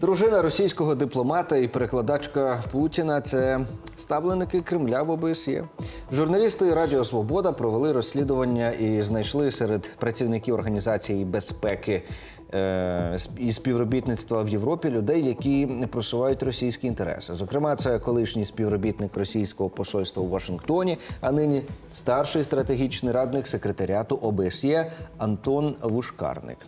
Дружина російського дипломата і перекладачка Путіна це ставленики Кремля в ОБСЄ. Журналісти Радіо Свобода провели розслідування і знайшли серед працівників організації безпеки і співробітництва в Європі людей, які просувають російські інтереси. Зокрема, це колишній співробітник російського посольства у Вашингтоні, а нині старший стратегічний радник секретаріату ОБСЄ Антон Вушкарник.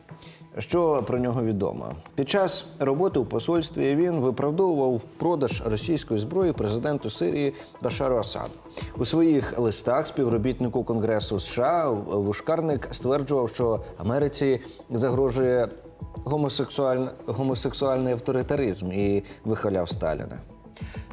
Що про нього відомо? Під час роботи у посольстві він виправдовував продаж російської зброї президенту Сирії Башару Асаду. У своїх листах співробітнику Конгресу США Вушкарник стверджував, що Америці загрожує гомосексуаль... гомосексуальний авторитаризм і вихваляв Сталіна.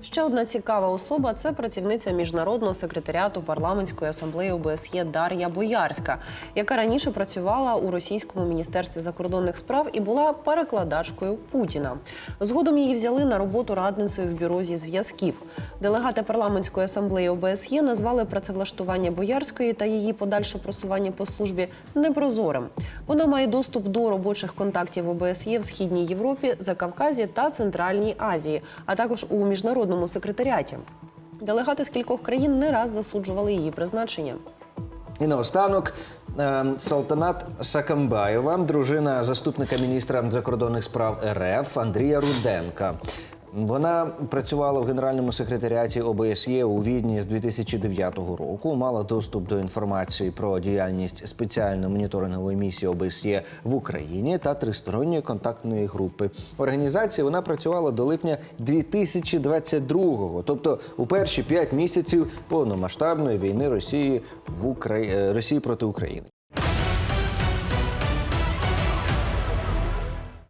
Ще одна цікава особа це працівниця міжнародного секретаріату парламентської асамблеї ОБСЄ Дар'я Боярська, яка раніше працювала у російському міністерстві закордонних справ і була перекладачкою Путіна. Згодом її взяли на роботу радницею в бюро зі зв'язків. Делегати парламентської асамблеї ОБСЄ назвали працевлаштування Боярської та її подальше просування по службі непрозорим. Вона має доступ до робочих контактів ОБСЄ в східній Європі, Закавказі та Центральній Азії, а також у міжнародному секретаріаті. Делегати з кількох країн не раз засуджували її призначення. І наостанок е, Салтанат Сакамбаєва, дружина заступника міністра закордонних справ РФ Андрія Руденка. Вона працювала в генеральному секретаріаті ОБСЄ у Відні з 2009 року. Мала доступ до інформації про діяльність спеціальної моніторингової місії ОБСЄ в Україні та тристоронньої контактної групи. Організації вона працювала до липня 2022-го, тобто у перші п'ять місяців повномасштабної війни Росії в Украї... е, Росії проти України.